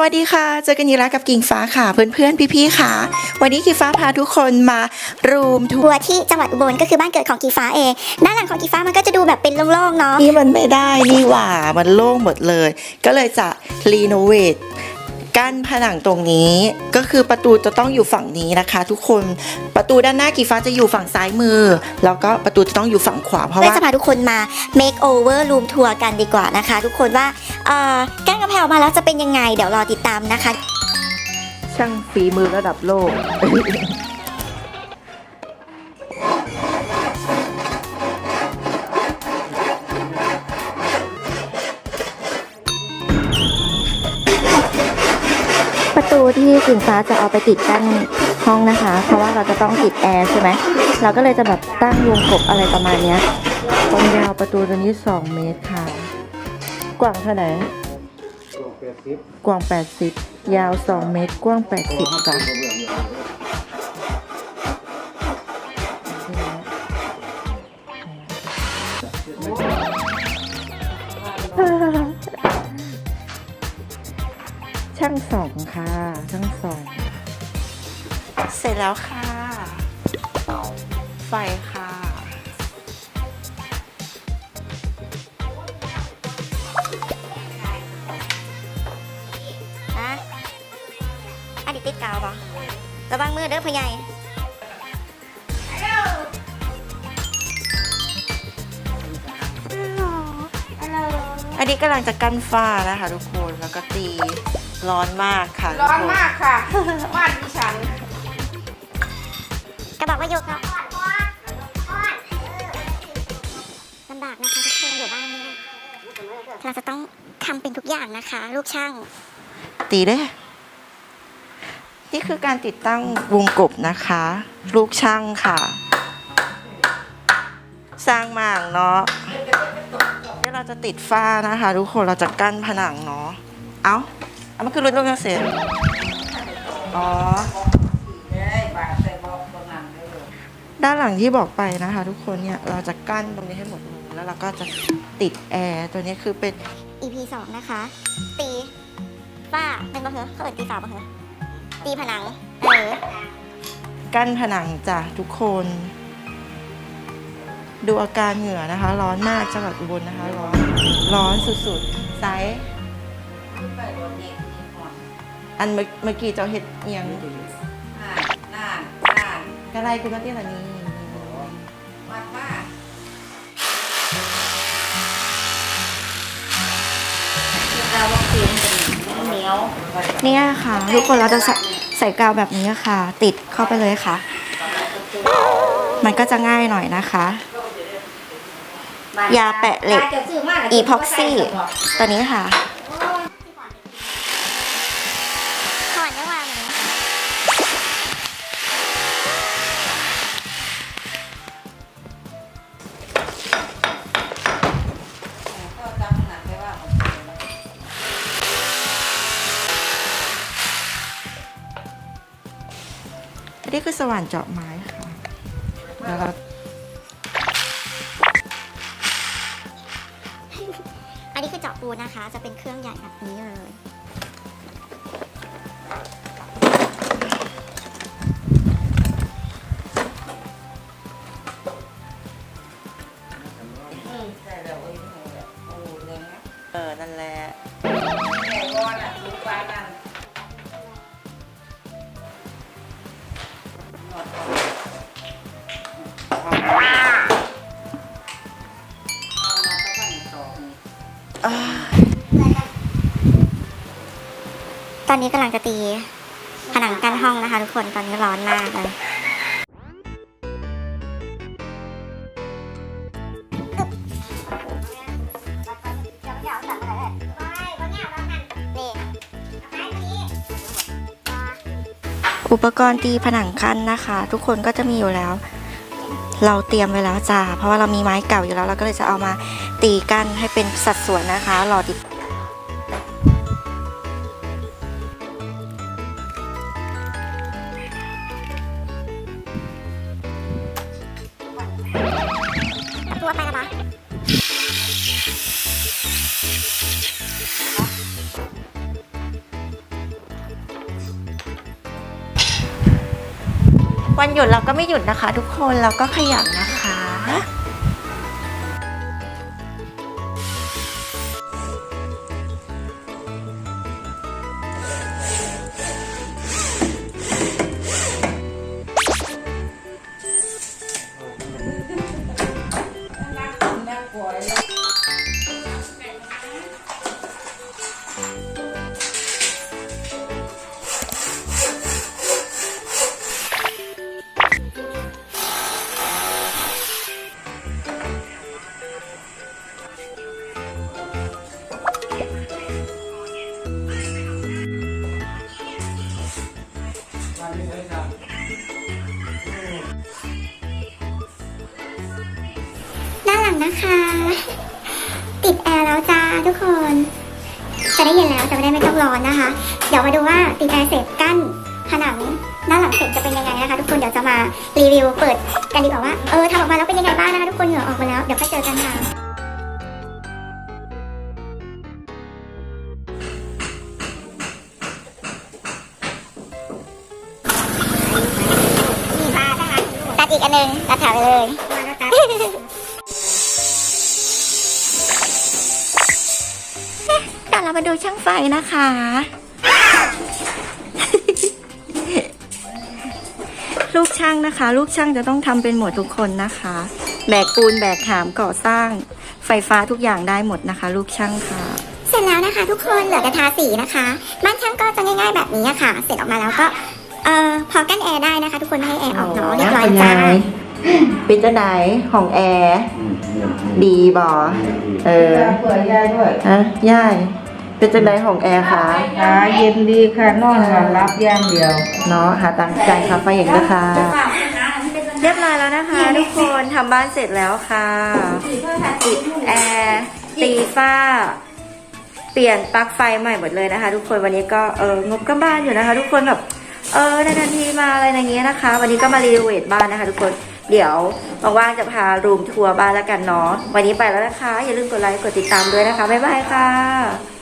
วัสดีค่ะ เจอกันอีกแล้วกับกิ่งฟ้าค่ะ เพื่อนๆ พี่ๆ ค่ะ วันนี้กิ่งฟ้าพาทุกคนมารูมทัวร์ทัวร์ที่จังหวัดอุบลก็คือบ้านเกิดของกีฟ้าเอง ด้านหลังของกีฟ้ามันก็จะดูแบบเป็นโล่งๆ เนาะที่มันไม่ได้นี่หว่า มันโล่งหมดเลย ก็เลยจะรีโนเวทกั้นผนังตรงนี้ก็คือประตูจะต้องอยู่ฝั่งนี้นะคะ ทุกคนประตูด้านหน้ากีฟ้าจะอยู่ฝั่งซ้ายมือ แล้วก็ประตูจะต้องอยู่ฝั่งขวาเพราะเลยว่าจะพาทุกคนมา make over room tour กันดีกว่านะคะ ทุกคนว่า เอ่อกั้นกระแพงออกมาแล้วจะเป็นยังไง เดี๋ยวรอติดตามนะคะ ช่างฝีมือระดับโลก ประตูที่กิ่งฟ้าจะเอาไปติดกั้นห้องนะคะ เพราะว่าเราจะต้องติดแอร์ใช่ไหมเราก็เลยจะแบบตั้งวงกบอะไรประมาณเนี้ยความยาวประตูตัวนี้ 2 เมตรค่ะ กว้างเท่าไหร่กว้าง 80 ยาว 2 เมตร กว้าง 80ค่ะช่างสองค่ะ ช่างสอง เสร็จแล้วค่ะ ไฟค่ะ ระวังมือเด้อพ่อใหญ่อันนี้กำลังจะกั้นฝ้านะคะทุกคนแล้วก็ตีร้อนมากค่ะร้อนทุกคมากค่ะบ้านดิฉันกระบอกว่าโยกเนาะลำบากนะคะทุกคนอยู่บ้านนี้เราจะต้องทำเป็นทุกอย่างนะคะ ลูกช่าง ตีได้ นี่คือการติดตั้งวงกบนะคะ ลูกช่างค่ะ สร้างมากเนาะเดี๋ยวเราจะติดฝ้านะคะ ทุกคนเราจะกั้นผนังเนาะเอ้าเอามันคือรุ่นลูกยังเสร็จอ๋อด้านหลังที่บอกไปนะคะ ทุกคนเนี่ยเราจะกั้นตรงนี้ให้หมดเลยแล้วเราก็จะติดแอร์ตัวนี้คือเป็น EP สองนะคะ ตีฝ้าเป็นบะเหรอเขาเอ่ยตีฝาบะเหรอ ตีผนัง เออ กั้นผนังจ้ะทุกคน ดูอาการเหงื่อนะคะ ร้อนมากจังหวัดอุบลนะคะ ร้อนร้อนสุดๆไซส์อันเมื่อเมื่อกี้เจ้าเห็ดเอียงกระไรคุณมาเตี้ยละนี้เนี่ นี่ค่ะ ทุกคนเราจะใส่ใส่กาวแบบนี้ค่ะ ติดเข้าไปเลยค่ะ มันก็จะง่ายหน่อยนะคะ ยาแปะเหล็กอีพ็อกซี่ตัวนี้ค่ะ คือสว่านเจาะไม้ค่ะแล้วเราอันนี้คือเจาะปูนนะคะ จะเป็นเครื่องใหญ่แบบนี้เลย ตอนนี้กำลังจะตี ผนังกั้นห้องนะคะทุกคนตอนนี้ร้อนมากเลยอุปกรณ์ตีผนังกั้นนะคะ ทุกคนก็จะมีอยู่แล้ว เราเตรียมไว้แล้วจ้า เพราะว่าเรามีไม้เก่าอยู่แล้วเราก็เลยจะเอามาตีกั้นให้เป็นสัดส่วนนะคะรอติดตัวไปแล้วปะ วันหยุดเราก็ไม่หยุดนะคะ ทุกคนเราก็ขยันนะคะ ด้านหลังนะคะ ติดแอร์แล้วจ้าทุกคน จะได้เย็นแล้วจะไม่ได้ไม่ต้องร้อนนะคะ เดี๋ยวมาดูว่าติดแอร์เสร็จกั้นผนังด้านหลังเสร็จจะเป็นยังไงนะคะทุกคนเดี๋ยวจะมารีวิวเปิดกันดีกว่าว่าเออทำออกมาแล้วเป็นยังไงบ้างนะคะทุกคนเหงื่อออกมาแล้วเดี๋ยวค่อยเจอกันค่ะ นหนึ่งตัดแถวไปเลย แต่เรามาดูช่างไฟนะคะ ลูกช่างนะคะ ลูกช่างจะต้องทำเป็นหมดทุกคนนะคะ แบกปูนแบกหามก่อสร้าง ไฟฟ้าทุกอย่างได้หมดนะคะ ลูกช่างค่ะเสร็จแล้วนะคะ ทุกคนเหลือแต่ทาสีนะคะ บ้านช่างก็จะง่าย ๆ แบบนี้อะค่ะ เสร็จออกมาแล้วก็ เอ่อพอกั้นแอร์ได้นะคะ ทุกคนไม่ให้แอร์ออกเนาะเรียบร้อยจ้าเป็นจะไหนของแอร์ดีบอเออเผื่อยายด้วยฮะย่ายเป็นจะไหนของแอร์คะขาเย็นดีค่ะนอนหลับรับอย่างเดียวเนาะหาตังค์จ่ายค่าไฟอย่างนะคะเรียบร้อยแล้วนะคะ ทุกคนทำบ้านเสร็จแล้วค่ะติดแอร์ตีฝ้า เปลี่ยนปลั๊กไฟใหม่หมดเลยนะคะ ทุกคนวันนี้ก็เอองบก็บ้านอยู่นะคะ ทุกคนแบบ เออนานๆทีมาอะไรอย่างเงี้ยนะคะ วันนี้ก็มารีโนเวทบ้านนะคะ ทุกคนเดี๋ยวว่างๆจะพารูมทัวร์บ้านแล้วกันเนาะวันนี้ไปแล้วนะคะ อย่าลืมกดไลค์กดติดตามด้วยนะคะบ๊ายบายค่ะ